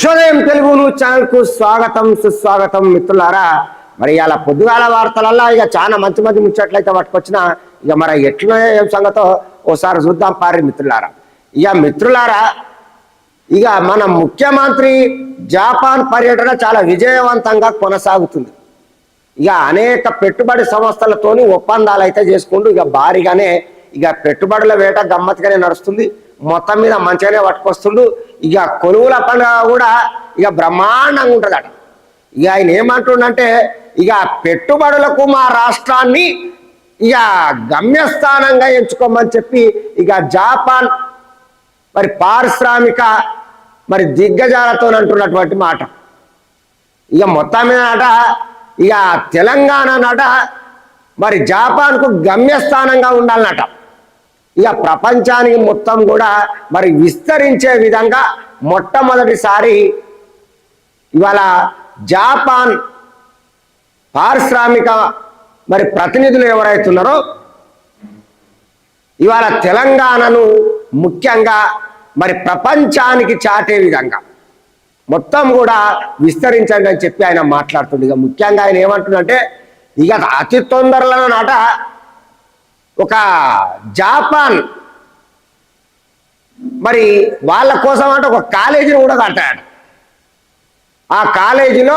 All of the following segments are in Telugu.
ఉషోదయం తెలుగును ఛానల్కు స్వాగతం సుస్వాగతం మిత్రులారా. మరి ఇలా పొద్దుగాల వార్తలల్లా ఇక చాలా మంచి మంచి ముచ్చట్లయితే పట్టుకొచ్చిన ఇక మరి ఎట్లా ఏం సంగతో ఓసారి చూద్దాం పారి మిత్రులారా. ఇక మిత్రులారా ఇక మన ముఖ్యమంత్రి జపాన్ పర్యటన చాలా విజయవంతంగా కొనసాగుతుంది. ఇక అనేక పెట్టుబడి సంస్థలతోని ఒప్పందాలు అయితే చేసుకుంటూ ఇక భారీగానే ఇక పెట్టుబడుల వేట గమ్మత్తుగానే నడుస్తుంది. మొత్తం మీద మంచిగానే పట్టుకొస్తుండు. ఇక కొనుగోల పండుగ కూడా ఇక బ్రహ్మాండంగా ఉంటుందట. ఇక ఆయన ఏమంటుండంటే ఇక పెట్టుబడులకు మా రాష్ట్రాన్ని ఇక గమ్యస్థానంగా ఎంచుకోమని చెప్పి ఇక జపాన్ మరి పారిశ్రామిక మరి దిగ్గజాలతో అంటున్నటువంటి మాట. ఇక మొత్తం మీద నట ఇక తెలంగాణ నట మరి జపాన్కు గమ్యస్థానంగా ఉండాలన్నట. ఇక ప్రపంచానికి మొత్తం కూడా మరి విస్తరించే విధంగా మొట్టమొదటిసారి ఇవాళ జపాన్ పారిశ్రామిక మరి ప్రతినిధులు ఎవరైతున్నారో ఇవాళ తెలంగాణను ముఖ్యంగా మరి ప్రపంచానికి చాటే విధంగా మొత్తం కూడా విస్తరించండి అని చెప్పి ఆయన మాట్లాడుతుంది ఇక ముఖ్యంగా ఆయన ఏమంటుందంటే ఇక అతి తొందరలో నాట ఒక జాపాన్. మరి వాళ్ళ కోసం అంటే ఒక కాలేజీని కూడా కట్టాడు. ఆ కాలేజీలో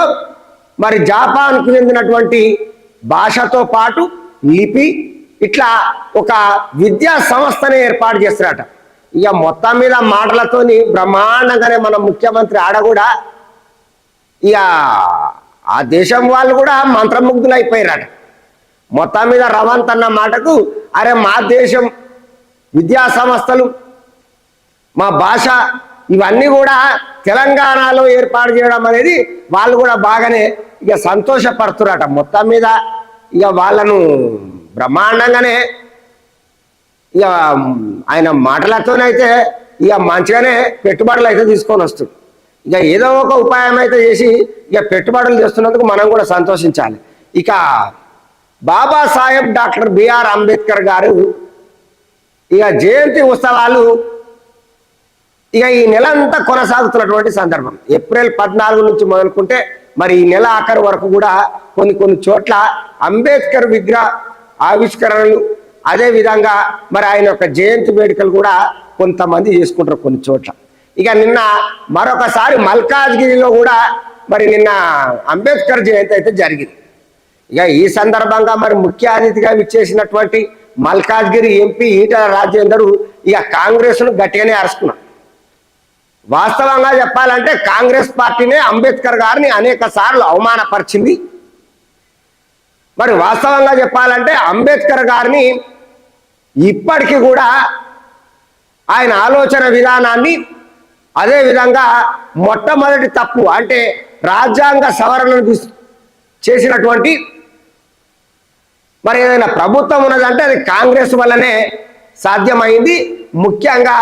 మరి జాపాన్కు చెందినటువంటి భాషతో పాటు లిపి ఇట్లా ఒక విద్యా సంస్థని ఏర్పాటు చేస్తారట ఇక మొత్తం మీద మాటలతోని బ్రహ్మాండంగానే మన ముఖ్యమంత్రి ఆడ కూడా ఇక ఆ దేశం వాళ్ళు కూడా మంత్రముగ్ధులు అయిపోయారట మొత్తం మీద రవంత్ అన్న మాటకు అరే మా దేశం విద్యా సంస్థలు మా భాష ఇవన్నీ కూడా తెలంగాణలో ఏర్పాటు చేయడం అనేది వాళ్ళు కూడా బాగానే ఇక సంతోషపడుతురట. మొత్తం మీద ఇక వాళ్ళను బ్రహ్మాండంగానే ఇక ఆయన మాటలతోనైతే ఇక మంచిగానే పెట్టుబడులు అయితే తీసుకొని వస్తుంది ఇక ఏదో ఒక ఉపాయం అయితే చేసి ఇక పెట్టుబడులు చేస్తున్నందుకు మనం కూడా సంతోషించాలి. ఇక బాబాసాహెబ్ డాక్టర్ బిఆర్ అంబేద్కర్ గారు ఇక జయంతి ఉత్సవాలు ఇక ఈ నెల అంతా కొనసాగుతున్నటువంటి సందర్భం. ఏప్రిల్ పద్నాలుగు నుంచి మొదలుకుంటే మరి ఈ నెల ఆఖరి వరకు కూడా కొన్ని కొన్ని చోట్ల అంబేద్కర్ విగ్రహ ఆవిష్కరణలు అదే విధంగా మరి ఆయన యొక్క జయంతి వేడుకలు కూడా కొంతమంది చేసుకుంటారు కొన్ని చోట్ల. ఇక నిన్న మరొకసారి మల్కాజ్గిరిలో కూడా మరి నిన్న అంబేద్కర్ జయంతి అయితే జరిగింది. ఇక ఈ సందర్భంగా మరి ముఖ్య అతిథిగా విచ్చేసినటువంటి మల్కాజ్గిరి ఎంపీ ఈటల రాజేందర్ ఇక కాంగ్రెస్ను గట్టిగానే అరుచుకున్నాడు వాస్తవంగా చెప్పాలంటే కాంగ్రెస్ పార్టీనే అంబేద్కర్ గారిని అనేక సార్లు అవమానపరిచింది. మరి వాస్తవంగా చెప్పాలంటే అంబేద్కర్ గారిని ఇప్పటికీ కూడా ఆయన ఆలోచన విధానాన్ని అదే విధంగా మొట్టమొదటి తప్పు అంటే రాజ్యాంగ సవరణను చేసినటువంటి మరి ఏదైనా ప్రభుత్వం ఉన్నదంటే అది కాంగ్రెస్ వల్లనే సాధ్యమైంది. ముఖ్యంగా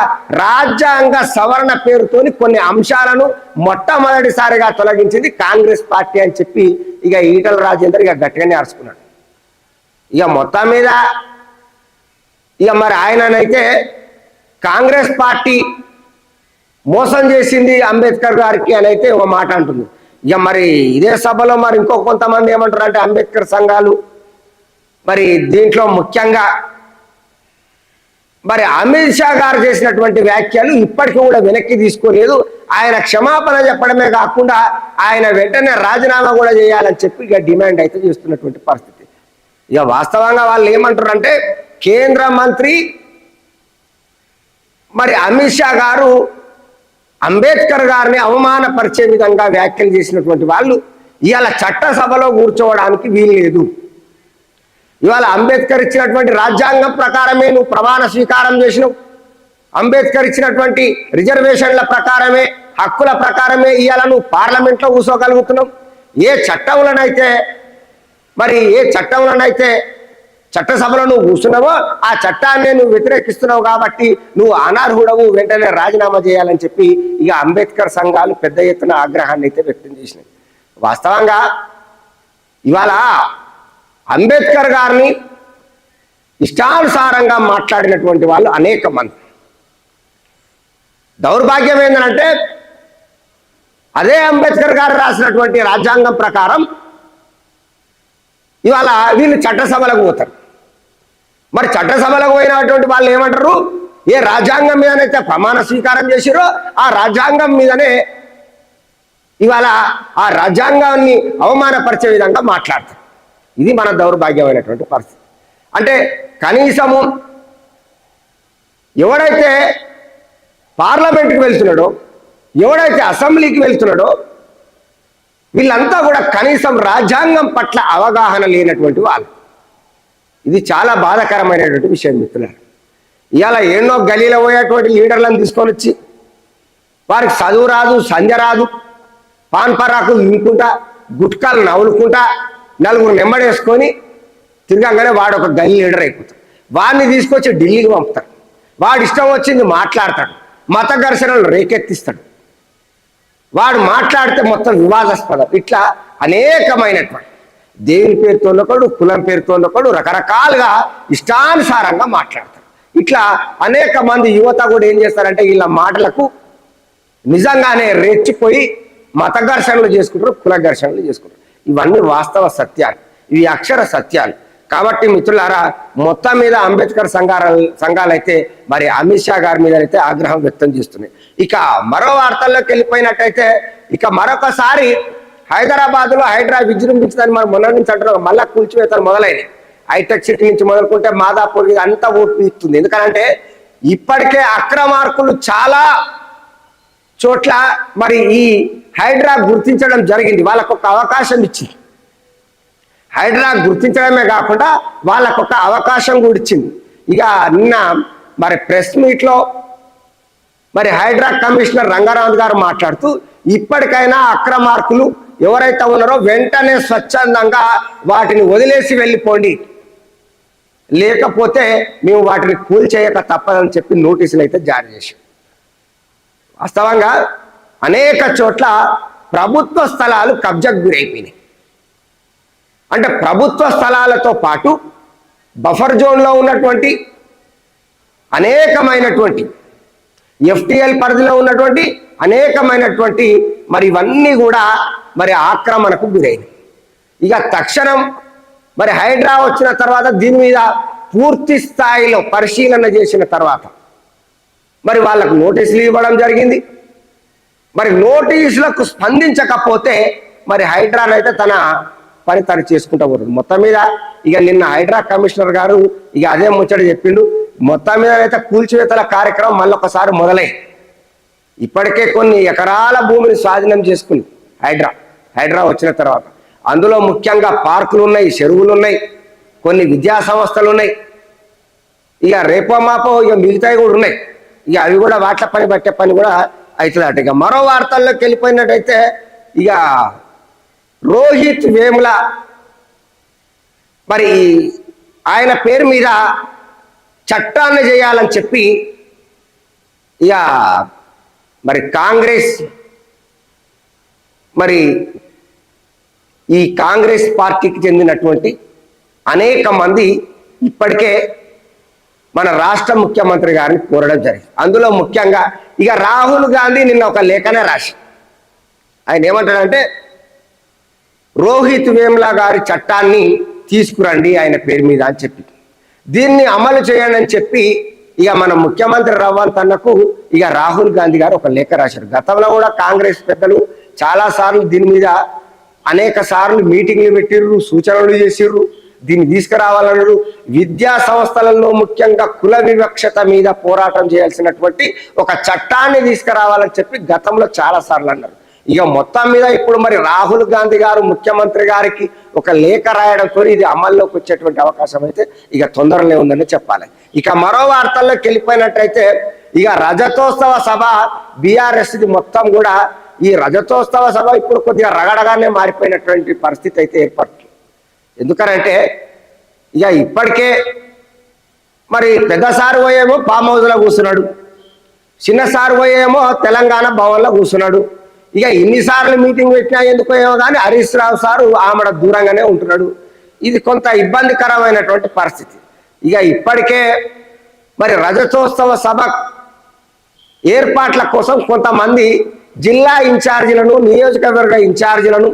రాజ్యాంగ సవరణ పేరుతోని కొన్ని అంశాలను మొట్టమొదటిసారిగా తొలగించింది కాంగ్రెస్ పార్టీ అని చెప్పి ఇక ఈటల రాజేందర్ ఇక గట్టిగానే అరుచుకున్నాడు. ఇక మొత్తం మీద ఇక మరి ఆయననైతే కాంగ్రెస్ పార్టీ మోసం చేసింది అంబేద్కర్ గారికి అని అయితే ఒక మాట అంటుంది. ఇక మరి ఇదే సభలో మరి ఇంకో కొంతమంది ఏమంటారు అంటే అంబేద్కర్ సంఘాలు మరి దీంట్లో ముఖ్యంగా మరి అమిత్ షా గారు చేసినటువంటి వ్యాఖ్యలు ఇప్పటికీ కూడా వెనక్కి తీసుకోలేదు. ఆయన క్షమాపణ చెప్పడమే కాకుండా ఆయన వెంటనే రాజీనామా కూడా చేయాలని చెప్పి ఇక డిమాండ్ అయితే చేస్తున్నటువంటి పరిస్థితి. ఇక వాస్తవంగా వాళ్ళు ఏమంటారు అంటే కేంద్ర మంత్రి మరి అమిత్ షా గారు అంబేద్కర్ గారిని అవమానపరిచే విధంగా వ్యాఖ్యలు చేసినటువంటి వాళ్ళు ఇవాళ చట్టసభలో కూర్చోవడానికి వీల్లేదు. ఇవాళ అంబేద్కర్ ఇచ్చినటువంటి రాజ్యాంగం ప్రకారమే నువ్వు ప్రమాణ స్వీకారం చేసినావు. అంబేద్కర్ ఇచ్చినటువంటి రిజర్వేషన్ల ప్రకారమే హక్కుల ప్రకారమే ఇవాళ నువ్వు పార్లమెంట్లో కూర్చోగలుగుతున్నావు. ఏ చట్టంలోనైతే మరి ఏ చట్టంలోనైతే చట్టసభలో నువ్వు కూర్చున్నావో ఆ చట్టాన్ని నువ్వు వ్యతిరేకిస్తున్నావు కాబట్టి నువ్వు అనర్హుడవు వెంటనే రాజీనామా చేయాలని చెప్పి ఇక అంబేద్కర్ సంఘాలు పెద్ద ఎత్తున ఆగ్రహాన్ని అయితే వ్యక్తం చేసినాయి. వాస్తవంగా ఇవాళ అంబేద్కర్ గారిని ఇష్టానుసారంగా మాట్లాడినటువంటి వాళ్ళు అనేక మంది. దౌర్భాగ్యం ఏంటంటే అదే అంబేద్కర్ గారు రాసినటువంటి రాజ్యాంగం ప్రకారం ఇవాళ వీళ్ళు చట్టసభలకు పోతారు. మరి చట్టసభలకు పోయినటువంటి వాళ్ళు ఏమంటారు? ఏ రాజ్యాంగం మీదనైతే ప్రమాణ స్వీకారం చేసిరో ఆ రాజ్యాంగం మీదనే ఇవాళ ఆ రాజ్యాంగాన్ని అవమానపరిచే విధంగా మాట్లాడతారు. ఇది మన దౌర్భాగ్యమైనటువంటి పరిస్థితి. అంటే కనీసము ఎవడైతే పార్లమెంట్కి వెళ్తున్నాడో ఎవడైతే అసెంబ్లీకి వెళ్తున్నాడో వీళ్ళంతా కూడా కనీసం రాజ్యాంగం పట్ల అవగాహన లేనటువంటి వాళ్ళు. ఇది చాలా బాధాకరమైనటువంటి విషయం మిత్రులారు. ఇవాళ ఎన్నో గలీలో పోయేటువంటి లీడర్లను తీసుకొని వచ్చి వారికి చదువు రాదు సంధ్య రాదు పాన్ పరాకులు నింపుకుంటా గుట్కాలు నవ్వులుకుంటా నలుగురు నెమ్మడేసుకొని తిరగంగానే వాడు ఒక గల్లీ లీడర్ అయిపోతాడు. వాడిని తీసుకొచ్చి ఢిల్లీకి పంపుతాడు. వాడు ఇష్టం వచ్చింది మాట్లాడతాడు. మత ఘర్షణలు రేకెత్తిస్తాడు. వాడు మాట్లాడితే మొత్తం వివాదాస్పదం. ఇట్లా అనేకమైనటువంటి దేవుని పేరుతో ఒకడు కులం పేరుతో ఒకడు రకరకాలుగా ఇష్టానుసారంగా మాట్లాడతారు ఇట్లా అనేక మంది యువత కూడా ఏం చేస్తారంటే వీళ్ళ మాటలకు నిజంగానే రెచ్చిపోయి మత ఘర్షణలు చేసుకుంటారు కుల ఘర్షణలు చేసుకుంటారు. ఇవన్నీ వాస్తవ సత్యాలు. ఇవి అక్షర సత్యాలు. కాబట్టి మిత్రులారా మొత్తం మీద అంబేద్కర్ సంఘాలు సంఘాలైతే మరి అమిత్ షా గారి మీద అయితే ఆగ్రహం వ్యక్తం చేస్తున్నాయి ఇక మరో వార్తల్లోకి వెళ్ళిపోయినట్టయితే ఇక మరొకసారి హైదరాబాద్లో హైడ్రా మనం మొన్న నుంచి అంటున్నాం. మళ్ళా కూల్చివేతలు మొదలైనవి హైటెక్ సిటీ నుంచి మొదలుకుంటే మాదాపూర్ అంతా ఓటు ఇస్తుంది. ఎందుకంటే ఇప్పటికే అక్రమార్కులు చాలా చోట్ల మరి ఈ హైడ్రా గుర్తించడం జరిగింది. వాళ్ళకు ఒక అవకాశం ఇచ్చింది. హైడ్రా గుర్తించడమే కాకుండా వాళ్ళకు ఒక అవకాశం కూడా ఇచ్చింది. ఇక నిన్న మరి ప్రెస్ మీట్లో మరి హైడ్రా కమిషనర్ రంగారావు గారు మాట్లాడుతూ ఇప్పటికైనా అక్రమార్కులు ఎవరైతే ఉన్నారో వెంటనే స్వచ్ఛందంగా వాటిని వదిలేసి వెళ్ళిపోండి. లేకపోతే మేము వాటిని కూల్చేయక తప్పదని చెప్పి నోటీసులు అయితే జారీ చేశాం వాస్తవంగా అనేక చోట్ల ప్రభుత్వ స్థలాలు కబ్జాకు గురైపోయినాయి. అంటే ప్రభుత్వ స్థలాలతో పాటు బఫర్ జోన్లో ఉన్నటువంటి అనేకమైనటువంటి ఎఫ్టిఎల్ పరిధిలో ఉన్నటువంటి అనేకమైనటువంటి మరి ఇవన్నీ కూడా మరి ఆక్రమణకు గురైనవి ఇక తక్షణం మరి హైడ్రా వచ్చిన తర్వాత దీని మీద పూర్తి స్థాయిలో పరిశీలన చేసిన తర్వాత మరి వాళ్ళకు నోటీసులు ఇవ్వడం జరిగింది. మరి నోటీసులకు స్పందించకపోతే మరి హైడ్రాన్ అయితే తన పని తను చేసుకుంటా పోతుంది. మొత్తం మీద ఇక నిన్న హైడ్రా కమిషనర్ గారు ఇక అదే ముచ్చట చెప్పిండు. మొత్తం మీద అయితే కూల్చివేతల కార్యక్రమం మళ్ళొకసారి మొదలై ఇప్పటికే కొన్ని ఎకరాల భూమిని స్వాధీనం చేసుకుంది హైడ్రా. హైడ్రా వచ్చిన తర్వాత అందులో ముఖ్యంగా పార్కులు ఉన్నాయి చెరువులు ఉన్నాయి కొన్ని విద్యా సంస్థలు ఉన్నాయి ఇక రేపో మాపో ఇక మిగతాయి కూడా ఉన్నాయి. ఇక అవి కూడా వాట్ల పని పట్టే పని కూడా అవుతుందట ఇక మరో వార్తల్లోకి వెళ్ళిపోయినట్టయితే ఇక రోహిత్ వేముల మరి ఆయన పేరు మీద చట్టాన్ని చేయాలని చెప్పి ఇక మరి కాంగ్రెస్ మరి ఈ కాంగ్రెస్ పార్టీకి చెందినటువంటి అనేక మంది ఇప్పటికే మన రాష్ట్ర ముఖ్యమంత్రి గారిని కోరడం జరిగింది. అందులో ముఖ్యంగా ఇక రాహుల్ గాంధీ నిన్న ఒక లేఖనే రాసి ఆయన ఏమంటాడంటే రోహిత్ వేముల గారి చట్టాన్ని తీసుకురండి ఆయన పేరు మీద అని చెప్పి. దీన్ని అమలు చేయండి అని చెప్పి ఇక మన ముఖ్యమంత్రి రవ్వంత్ తనకు ఇక రాహుల్ గాంధీ గారు ఒక లేఖ రాశారు. గతంలో కూడా కాంగ్రెస్ పెద్దలు చాలా సార్లు దీని మీద అనేక సార్లు మీటింగ్లు పెట్టిర్రు సూచనలు చేసిర్రు. దీన్ని తీసుకురావాలన్నారు విద్యా సంస్థలలో ముఖ్యంగా కుల వివక్షత మీద పోరాటం చేయాల్సినటువంటి ఒక చట్టాన్ని తీసుకురావాలని చెప్పి గతంలో చాలా సార్లు అన్నారు ఇక మొత్తం మీద ఇప్పుడు మరి రాహుల్ గాంధీ గారు ముఖ్యమంత్రి గారికి ఒక లేఖ రాయడంతో ఇది అమల్లోకి వచ్చేటువంటి అవకాశం అయితే ఇక తొందరలే ఉందని చెప్పాలి. ఇక మరో వార్తల్లోకి వెళ్ళిపోయినట్టయితే ఇక రజతోత్సవ సభ బీఆర్ఎస్ది మొత్తం కూడా ఈ రజతోత్సవ సభ ఇప్పుడు కొద్దిగా రగడగానే మారిపోయినటువంటి పరిస్థితి అయితే ఏర్పడుతుంది. ఎందుకనంటే ఇక ఇప్పటికే మరి పెద్ద సారు పోయేమో ఫామ్ హౌస్లో కూర్చున్నాడు. చిన్న సారు పోయేమో తెలంగాణ భవన్లో కూర్చున్నాడు. ఇక ఎన్నిసార్లు మీటింగ్ పెట్టినా ఎందుకో ఏమో కానీ హరీష్ రావు సారు ఆమెడ దూరంగానే ఉంటున్నాడు. ఇది కొంత ఇబ్బందికరమైనటువంటి పరిస్థితి. ఇక ఇప్పటికే మరి రజతోత్సవ సభ ఏర్పాట్ల కోసం కొంతమంది జిల్లా ఇన్ఛార్జీలను నియోజకవర్గ ఇన్ఛార్జీలను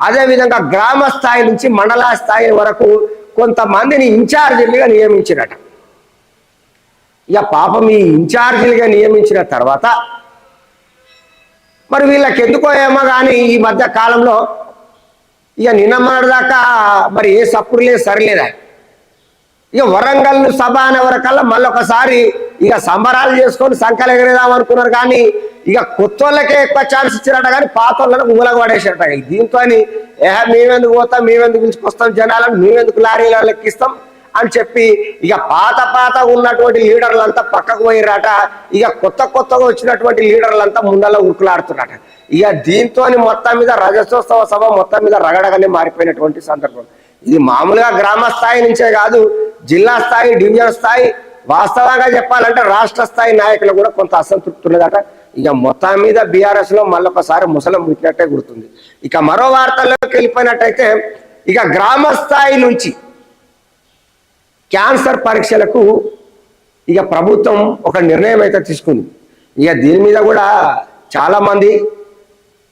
అదేవిధంగా గ్రామ స్థాయి నుంచి మండల స్థాయి వరకు కొంతమందిని ఇన్ఛార్జీలుగా నియమించినట. ఇక పాపం ఈ ఇన్ఛార్జీలుగా నియమించిన తర్వాత మరి వీళ్ళకి ఎందుకో ఏమో కానీ ఈ మధ్య కాలంలో ఇక నిన్న మరి ఏ సప్పుడు లేదు సరిలేదా ఇక వరంగల్ సభ అనే వరకల్లా మళ్ళీ ఒకసారి ఇక సంబరాలు చేసుకొని సంకలు అనుకున్నారు కానీ ఇక కొత్త వాళ్ళకే ఎక్కువ ఛాన్స్ ఇచ్చినట్ట కానీ పాత వాళ్ళని ఊలగ పడేసారట దీంతో ఏ మేమెందుకు పోతాం మేమెందుకు పిలుచుకొస్తాం జనాలను మేమెందుకు లారీలు లెక్కిస్తాం? అని చెప్పి ఇక పాత పాత ఉన్నటువంటి లీడర్లంతా పక్కకు పోయిరట. ఇక కొత్త కొత్తగా వచ్చినటువంటి లీడర్లంతా ముందల ఉరుకులాడుతున్నారట. ఇక దీంతో మొత్తం మీద రజతోత్సవ సభ మొత్తం మీద రగడగానే మారిపోయినటువంటి సందర్భం. ఇది మామూలుగా గ్రామ స్థాయి నుంచే కాదు జిల్లా స్థాయి డివిజన్ స్థాయి. వాస్తవంగా చెప్పాలంటే రాష్ట్ర స్థాయి నాయకులు కూడా కొంత అసంతృప్తి ఉన్నదట. ఇక మొత్తం మీద బీఆర్ఎస్లో మళ్ళొకసారి ముసలం ముట్టినట్టే గుర్తుంది. ఇక మరో వార్తల్లోకి వెళ్ళిపోయినట్టయితే ఇక గ్రామ స్థాయి నుంచి క్యాన్సర్ పరీక్షలకు ఇక ప్రభుత్వం ఒక నిర్ణయం అయితే తీసుకుంది. ఇక దీని మీద కూడా చాలామంది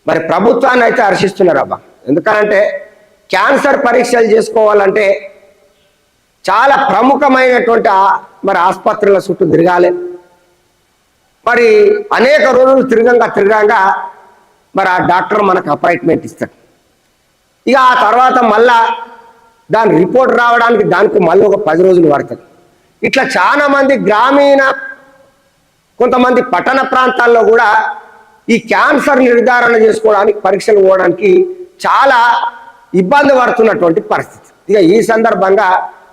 మరి ప్రభుత్వాన్ని అయితే హర్షిస్తున్నారు అబ్బా. ఎందుకంటే క్యాన్సర్ పరీక్షలు చేసుకోవాలంటే చాలా ప్రముఖమైనటువంటి మరి ఆసుపత్రుల చుట్టూ తిరగాలి. మరి అనేక రోజులు తిరగంగా తిరగంగా మరి ఆ డాక్టర్ మనకు అపాయింట్మెంట్ ఇస్తాడు. ఇక ఆ తర్వాత మళ్ళా దాని రిపోర్ట్ రావడానికి దానికి మళ్ళీ ఒక పది రోజులు పడుతుంది. ఇట్లా చాలా మంది గ్రామీణ కొంతమంది పట్టణ ప్రాంతాల్లో కూడా ఈ క్యాన్సర్ నిర్ధారణ చేసుకోవడానికి పరీక్షలు పోవడానికి చాలా ఇబ్బంది పడుతున్నటువంటి పరిస్థితి. ఇక ఈ సందర్భంగా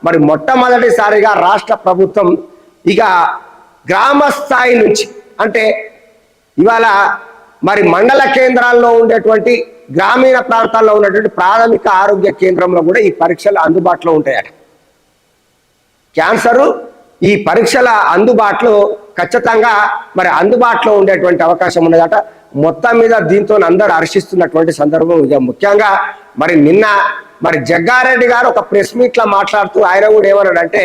మరి మొట్టమొదటిసారిగా రాష్ట్ర ప్రభుత్వం ఇక గ్రామ స్థాయి నుంచి అంటే ఇవాళ మరి మండల కేంద్రాల్లో ఉండేటువంటి గ్రామీణ ప్రాంతాల్లో ఉన్నటువంటి ప్రాథమిక ఆరోగ్య కేంద్రంలో కూడా ఈ పరీక్షలు అందుబాటులో ఉంటాయట. క్యాన్సరు ఈ పరీక్షల అందుబాటులో ఖచ్చితంగా మరి అందుబాటులో ఉండేటువంటి అవకాశం ఉన్నదట. మొత్తం మీద దీంతో అందరూ హర్షిస్తున్నటువంటి సందర్భం ఇక ముఖ్యంగా మరి నిన్న మరి జగ్గారెడ్డి గారు ఒక ప్రెస్ మీట్లో మాట్లాడుతూ ఆయన కూడా ఏమన్నాడంటే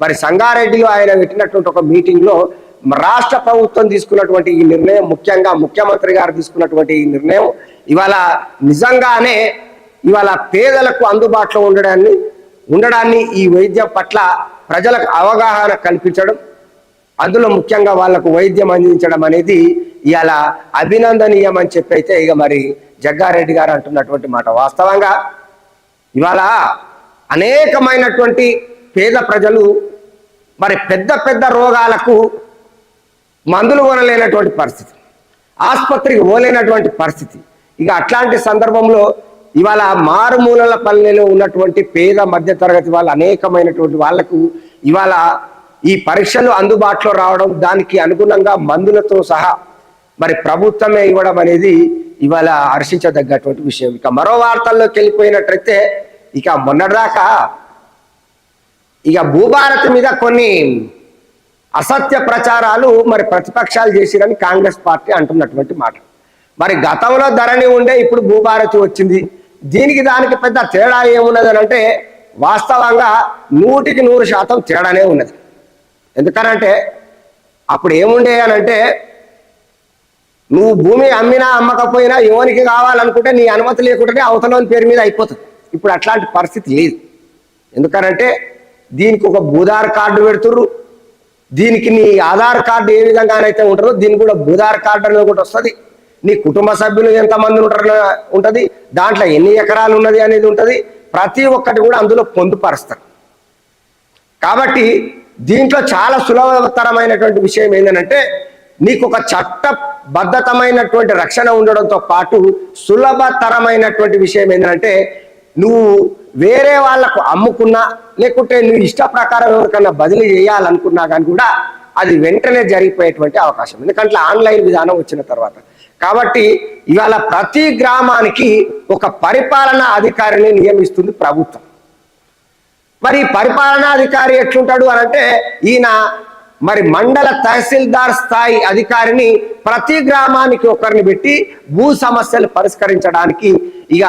మరి సంగారెడ్డిలో ఆయన పెట్టినటువంటి ఒక మీటింగ్లో రాష్ట్ర ప్రభుత్వం తీసుకున్నటువంటి ఈ నిర్ణయం ముఖ్యంగా ముఖ్యమంత్రి గారు తీసుకున్నటువంటి ఈ నిర్ణయం ఇవాళ నిజంగానే ఇవాళ పేదలకు అందుబాటులో ఉండడాన్ని ఉండడాన్ని ఈ వైద్యం పట్ల ప్రజలకు అవగాహన కల్పించడం అందులో ముఖ్యంగా వాళ్ళకు వైద్యం అందించడం అనేది ఇవాళ అభినందనీయం అని చెప్పి అయితే ఇక మరి జగ్గారెడ్డి గారు అంటున్నటువంటి మాట. వాస్తవంగా ఇవాళ అనేకమైనటువంటి పేద ప్రజలు మరి పెద్ద పెద్ద రోగాలకు మందులు కొనలేనటువంటి పరిస్థితి ఆసుపత్రికి పోలేనటువంటి పరిస్థితి. ఇక అట్లాంటి సందర్భంలో ఇవాళ మారుమూలల పల్లెలో ఉన్నటువంటి పేద మధ్యతరగతి వాళ్ళు అనేకమైనటువంటి వాళ్ళకు ఇవాళ ఈ పరీక్షలు అందుబాటులో రావడం దానికి అనుగుణంగా మందులతో సహా మరి ప్రభుత్వమే ఇవ్వడం అనేది ఇవాళ హర్షించదగ్గటువంటి విషయం. ఇక మరో వార్తల్లోకి వెళ్ళిపోయినట్లయితే ఇక మొన్నటిదాకా ఇక భూభారత్ మీద కొన్ని అసత్య ప్రచారాలు మరి ప్రతిపక్షాలు చేసిరని కాంగ్రెస్ పార్టీ అంటున్నటువంటి మాట. మరి గతంలో ధరణి ఉండే ఇప్పుడు భూభారతి వచ్చింది. దీనికి దానికి పెద్ద తేడా ఏమున్నది అని అంటే వాస్తవంగా నూటికి నూరు శాతం తేడానే ఉన్నది. ఎందుకనంటే అప్పుడు ఏముండే అని అంటే నువ్వు భూమి అమ్మినా అమ్మకపోయినా ఎవరికి కావాలనుకుంటే నీ అనుమతి లేకుండానే అవతలోని పేరు మీద అయిపోతుంది. ఇప్పుడు అట్లాంటి పరిస్థితి లేదు. ఎందుకనంటే దీనికి ఒక భూదార్ కార్డు పెడుతుర్రు. దీనికి నీ ఆధార్ కార్డు ఏ విధంగానైతే ఉంటుందో దీనికి కూడా భూధార్ కార్డు అనేది ఒకటి వస్తుంది. నీ కుటుంబ సభ్యులు ఎంతమంది ఉంటారు ఉంటుంది దాంట్లో ఎన్ని ఎకరాలు ఉన్నది అనేది ఉంటుంది ప్రతి ఒక్కటి కూడా అందులో పొందుపరుస్తారు. కాబట్టి దీంట్లో చాలా సులభతరమైనటువంటి విషయం ఏంటంటే నీకు ఒక చట్టబద్ధతమైనటువంటి రక్షణ ఉండడంతో పాటు సులభతరమైనటువంటి విషయం ఏంటంటే నువ్వు వేరే వాళ్ళకు అమ్ముకున్నా లేకుంటే నువ్వు ఇష్ట ప్రకారం ఎవరికన్నా బదిలీ చేయాలనుకున్నా కానీ కూడా అది వెంటనే జరిగిపోయేటువంటి అవకాశం. ఎందుకంటే ఆన్లైన్ విధానం వచ్చిన తర్వాత. కాబట్టి ఇవాళ ప్రతి గ్రామానికి ఒక పరిపాలనా అధికారిని నియమిస్తుంది ప్రభుత్వం. మరి పరిపాలనాధికారి ఎట్లుంటాడు అని అంటే ఈయన మరి మండల తహసీల్దార్ స్థాయి అధికారిని ప్రతి గ్రామానికి ఒకరిని పెట్టి భూ సమస్యలు పరిష్కరించడానికి ఇక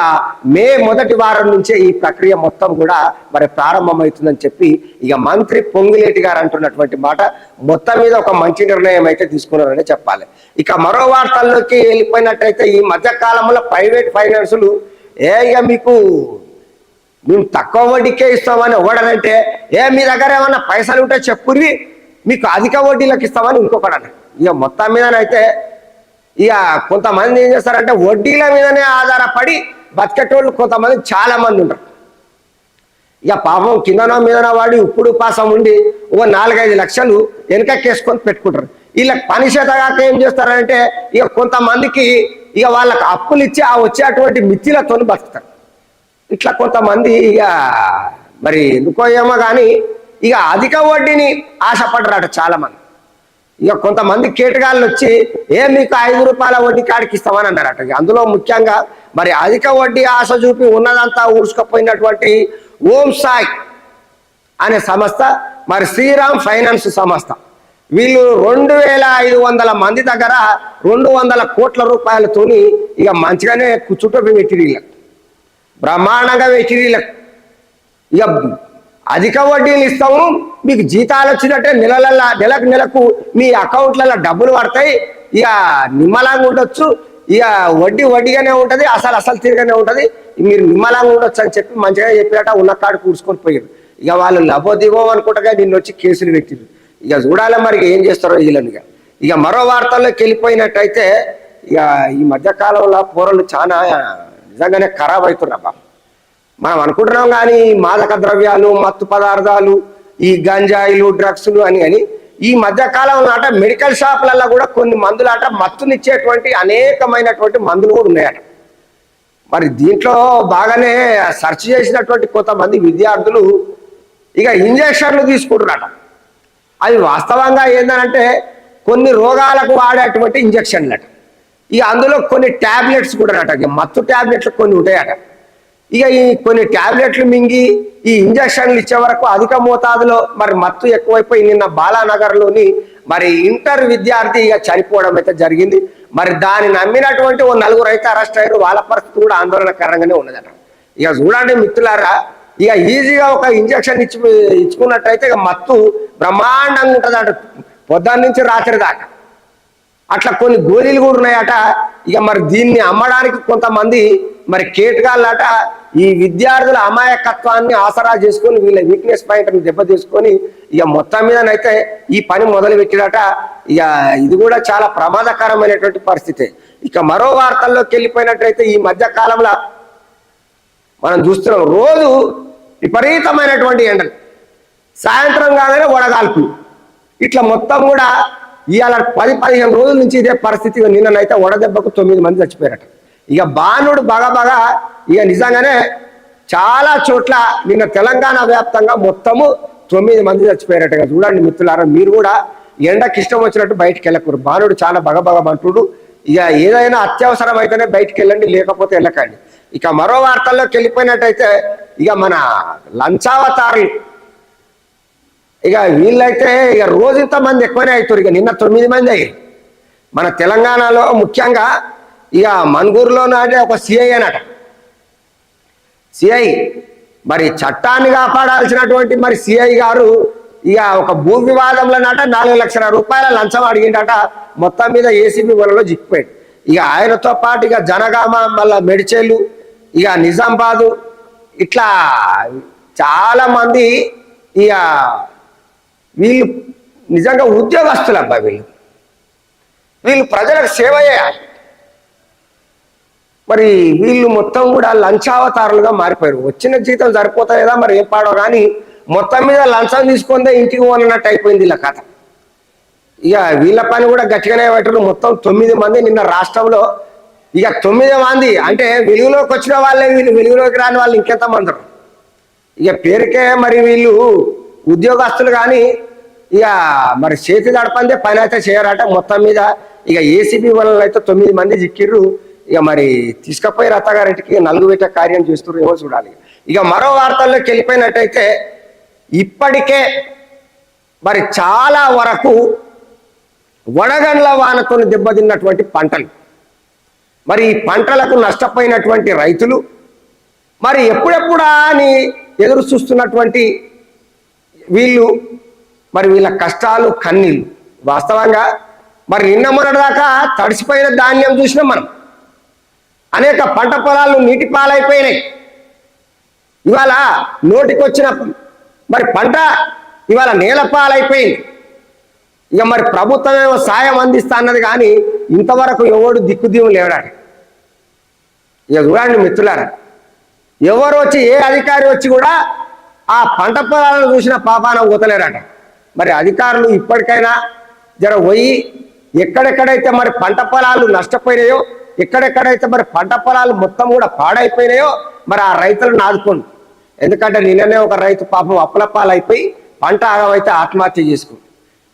మే మొదటి వారం నుంచే ఈ ప్రక్రియ మొత్తం కూడా మరి ప్రారంభమవుతుందని చెప్పి ఇక మంత్రి పొంగిలేటి గారు అంటున్నటువంటి మాట మొత్తం మీద ఒక మంచి నిర్ణయం అయితే తీసుకున్నారనే చెప్పాలి. ఇక మరో వార్తల్లోకి వెళ్ళిపోయినట్టయితే ఈ మధ్య కాలంలో ప్రైవేట్ ఫైనాన్సులు ఏ మీకు మేము తక్కువ వడ్డీకే ఇస్తామని ఒకడనంటే ఏ మీ దగ్గర ఏమన్నా పైసలు ఉంటే చెప్పుర్రి. మీకు అధిక వడ్డీలకు ఇస్తామని ఇంకొకడు అన్నాడు. ఇక మొత్తం మీదనైతే ఇక కొంతమంది ఏం చేస్తారంటే వడ్డీల మీదనే ఆధారపడి బతికేటోళ్ళు కొంతమంది చాలా మంది ఉంటారు. ఇక పాపం కిందనో మీదనో వాడి ఇప్పుడు పాసం ఉండి ఒక నాలుగైదు లక్షలు వెనకకేసుకొని పెట్టుకుంటారు. వీళ్ళకి పని చేతగాక ఏం చేస్తారంటే ఇక కొంతమందికి ఇక వాళ్ళకి అప్పులు ఇచ్చి ఆ వచ్చేటువంటి మిత్తిలతో బతుకుతారు. ఇట్లా కొంతమంది ఇక మరి ఎందుకో ఏమో కానీ ఇక అధిక వడ్డీని ఆశపడరాట చాలామంది. ఇక కొంతమంది కేటగాళ్ళు వచ్చి ఏ మీకు ఐదు రూపాయల వడ్డీ కాడికి ఇస్తామని అన్నారట. ఇక అందులో ముఖ్యంగా మరి అధిక వడ్డీ ఆశ చూపి ఉన్నదంతా ఊడ్చుకపోయినటువంటి ఓం సాయి అనే సంస్థ మరి శ్రీరామ్ ఫైనాన్స్ సంస్థ. వీళ్ళు రెండు వేల ఐదు వందల మంది దగ్గర రెండు వందల కోట్ల రూపాయలతోని ఇక మంచిగానే కూర్చుంటూ పెట్టిరీళ్ళకు బ్రహ్మాండంగా పెట్టిరీళ్ళకు ఇక అధిక వడ్డీలు ఇస్తాము. మీకు జీతాలు వచ్చినట్టే నెలల నెలకు నెలకు మీ అకౌంట్లలో డబ్బులు పడతాయి. ఇక నిమ్మలంగా ఉండొచ్చు. ఇక వడ్డీ వడ్డీగానే ఉంటుంది అసలు అసలు తీరుగానే ఉంటుంది. మీరు నిమ్మలంగా ఉండొచ్చు అని చెప్పి మంచిగా చెప్పినట్ట ఉన్న కాడు కూర్చుకొని పోయారు ఇక వాళ్ళు లభో దిగో అనుకుంటగా నిన్ను వచ్చి కేసులు పెట్టిరు ఇక చూడాలి మరి ఏం చేస్తారో వీళ్ళని ఇక. మరో వార్తల్లోకి వెళ్ళిపోయినట్టయితే ఇక ఈ మధ్యకాలంలో పూరలు చాలా నిజంగానే ఖరాబ్ అవుతున్నా మనం అనుకుంటున్నాం కానీ మాదక ద్రవ్యాలు మత్తు పదార్థాలు ఈ గంజాయిలు డ్రగ్స్లు అని అని ఈ మధ్య కాలంలో అట మెడికల్ షాపులలో కూడా కొన్ని మందులు అట మత్తునిచ్చేటువంటి అనేకమైనటువంటి మందులు కూడా ఉన్నాయట. మరి దీంట్లో బాగానే సెర్చ్ చేసినటువంటి కొంతమంది విద్యార్థులు ఇక ఇంజక్షన్లు తీసుకుంటున్నారట. అవి వాస్తవంగా ఏంటంటే కొన్ని రోగాలకు వాడేటువంటి ఇంజక్షన్లు అట ఇక అందులో కొన్ని ట్యాబ్లెట్స్ కూడా అట మత్తు ట్యాబ్లెట్లు కొన్ని ఉంటాయట. ఇక ఈ కొన్ని ట్యాబ్లెట్లు మింగి ఈ ఇంజక్షన్లు ఇచ్చే వరకు అధిక మోతాదులో మరి మత్తు ఎక్కువైపోయి నిన్న బాలానగర్లోని మరి ఇంటర్ విద్యార్థి ఇక చనిపోవడం అయితే జరిగింది. మరి దాన్ని నమ్మినటువంటి ఓ నలుగురు అయితే అరెస్ట్ అయ్యారు. వాళ్ళ పరిస్థితి కూడా ఆందోళనకరంగానే ఉన్నదట. ఇక చూడండి మిత్రులారా ఇక ఈజీగా ఒక ఇంజక్షన్ ఇచ్చి ఇచ్చుకున్నట్టయితే ఇక మత్తు బ్రహ్మాండంగా ఉంటుంది అట పొద్దున్న నుంచి రాత్రి దాకా. అట్లా కొన్ని గోళీలు కూడా ఉన్నాయట. ఇక మరి దీన్ని అమ్మడానికి కొంతమంది మరి కేటగాళ్ళట ఈ విద్యార్థుల అమాయకత్వాన్ని ఆసరా చేసుకొని వీళ్ళ వీక్నెస్ పాయింట్ని దెబ్బతీసుకొని ఇక మొత్తం మీదనైతే ఈ పని మొదలు పెట్టినట ఇక ఇది కూడా చాలా ప్రమాదకరమైనటువంటి పరిస్థితి. ఇక మరో వార్తల్లోకి వెళ్ళిపోయినట్టయితే ఈ మధ్య కాలంలో మనం చూస్తున్నాం రోజు విపరీతమైనటువంటి ఎండలు. సాయంత్రం కాగానే వడగాల్పులు. ఇట్లా మొత్తం కూడా ఇవాళ పది పదిహేను రోజుల నుంచి ఇదే పరిస్థితి నిన్ననైతే వడదెబ్బకు తొమ్మిది మంది చచ్చిపోయారట. ఇక బాణుడు బాగా బాగా ఇక నిజంగానే చాలా చోట్ల నిన్న తెలంగాణ వ్యాప్తంగా మొత్తము తొమ్మిది మంది చచ్చిపోయారట. ఇక చూడండి మిత్రులారా మీరు కూడా ఎండకి ఇష్టం వచ్చినట్టు బయటికి వెళ్ళకూరు బాణుడు చాలా బగబగ అంటుడు. ఇక ఏదైనా అత్యవసరం అయితేనే బయటికి వెళ్ళండి లేకపోతే వెళ్ళకండి. ఇక మరో వార్తల్లోకి వెళ్ళిపోయినట్టయితే ఇక మన లంచావతారులు ఇక వీళ్ళైతే ఇక రోజు మంది ఎక్కువనే అవుతారు ఇక నిన్న తొమ్మిది మంది అయ్యి మన తెలంగాణలో ముఖ్యంగా ఇక మన్గూరులో నాటే ఒక సిఐ అనట. సిఐ మరి చట్టాన్ని కాపాడాల్సినటువంటి మరి సిఐ గారు ఇక ఒక భూ వివాదంలో నాట నాలుగు లక్షల రూపాయల లంచం అడిగిండట. మొత్తం మీద ఏసీబీ వలలో చిక్కిపోయాడు ఇక ఆయనతో పాటు ఇక జనగామ మళ్ళా మెడిచేలు ఇక నిజామాబాదు ఇట్లా చాలా మంది ఇక వీళ్ళు నిజంగా ఉద్యోగస్తులు అబ్బా వీళ్ళు. వీళ్ళు ప్రజలకు సేవ చేయాలి. మరి వీళ్ళు మొత్తం కూడా లంచావతారులుగా మారిపోయారు. వచ్చిన జీతం సరిపోతాయేదా మరి ఏం పాడో కానీ మొత్తం మీద లంచం తీసుకుందే ఇంటికి పోనట్టు అయిపోయింది ఇలా కథ. ఇక వీళ్ళ పని కూడా గట్టిగానే పెట్టరు మొత్తం తొమ్మిది మంది నిన్న రాష్ట్రంలో ఇక తొమ్మిది మంది అంటే వెలుగులోకి వచ్చిన వాళ్ళే వీళ్ళు. వెలుగులోకి రాని వాళ్ళు ఇంకెంత మందరు ఇక పేరుకే మరి వీళ్ళు ఉద్యోగస్తులు కానీ ఇక మరి చేతి దడపందే పని అయితే చేయరట. మొత్తం మీద ఇక ఏసీబీ వల్ల అయితే తొమ్మిది మంది చిక్కిర్రు. ఇక మరి తీసుకపోయి రతగారింటికి నలుగు పెట్టే కార్యం చేస్తున్నారు ఏమో చూడాలి. ఇక మరో వార్తల్లోకి వెళ్ళిపోయినట్టయితే ఇప్పటికే మరి చాలా వరకు వడగండ్ల వానతో దెబ్బతిన్నటువంటి పంటలు. మరి ఈ పంటలకు నష్టపోయినటువంటి రైతులు మరి ఎప్పుడెప్పుడా అని ఎదురు చూస్తున్నటువంటి వీళ్ళు మరి వీళ్ళ కష్టాలు కన్నీళ్ళు. వాస్తవంగా మరి నిన్న మొన్నటిదాకా తడిసిపోయిన ధాన్యం చూసినాం మనం. అనేక పంట పొలాలు నీటి పాలైపోయినాయి. ఇవాళ నోటికొచ్చిన మరి పంట ఇవాళ నేల పాలైపోయింది. ఇక మరి ప్రభుత్వం ఏమో సాయం అందిస్తా అన్నది కానీ ఇంతవరకు ఎవడు దిక్కుదీయం లేడాడు. ఇక చూడండి మిత్రులారా ఎవరు వచ్చి ఏ అధికారి వచ్చి కూడా ఆ పంట పొలాలను చూసిన పాపాన ఊతలేరట. మరి అధికారులు ఇప్పటికైనా జర పోయి ఎక్కడెక్కడైతే మరి పంట పొలాలు నష్టపోయినాయో ఎక్కడెక్కడైతే మరి పంట పొలాలు మొత్తం కూడా పాడైపోయినాయో మరి ఆ రైతులను ఆదుకోండి. ఎందుకంటే నిన్ననే ఒక రైతు పాపం అప్పలప్పాలైపోయి పంట ఆగమైతే ఆత్మహత్య చేసుకుంది.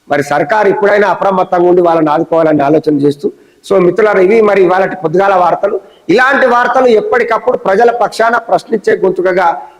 మరి సర్కారు ఇప్పుడైనా అప్రమత్తంగా ఉండి వాళ్ళని ఆదుకోవాలని ఆలోచన చేస్తూ సో మిత్రులారా ఇవి మరి ఇవాళ పొద్దుగాల వార్తలు. ఇలాంటి వార్తలు ఎప్పటికప్పుడు ప్రజల పక్షాన ప్రశ్నించే గొంతుకగా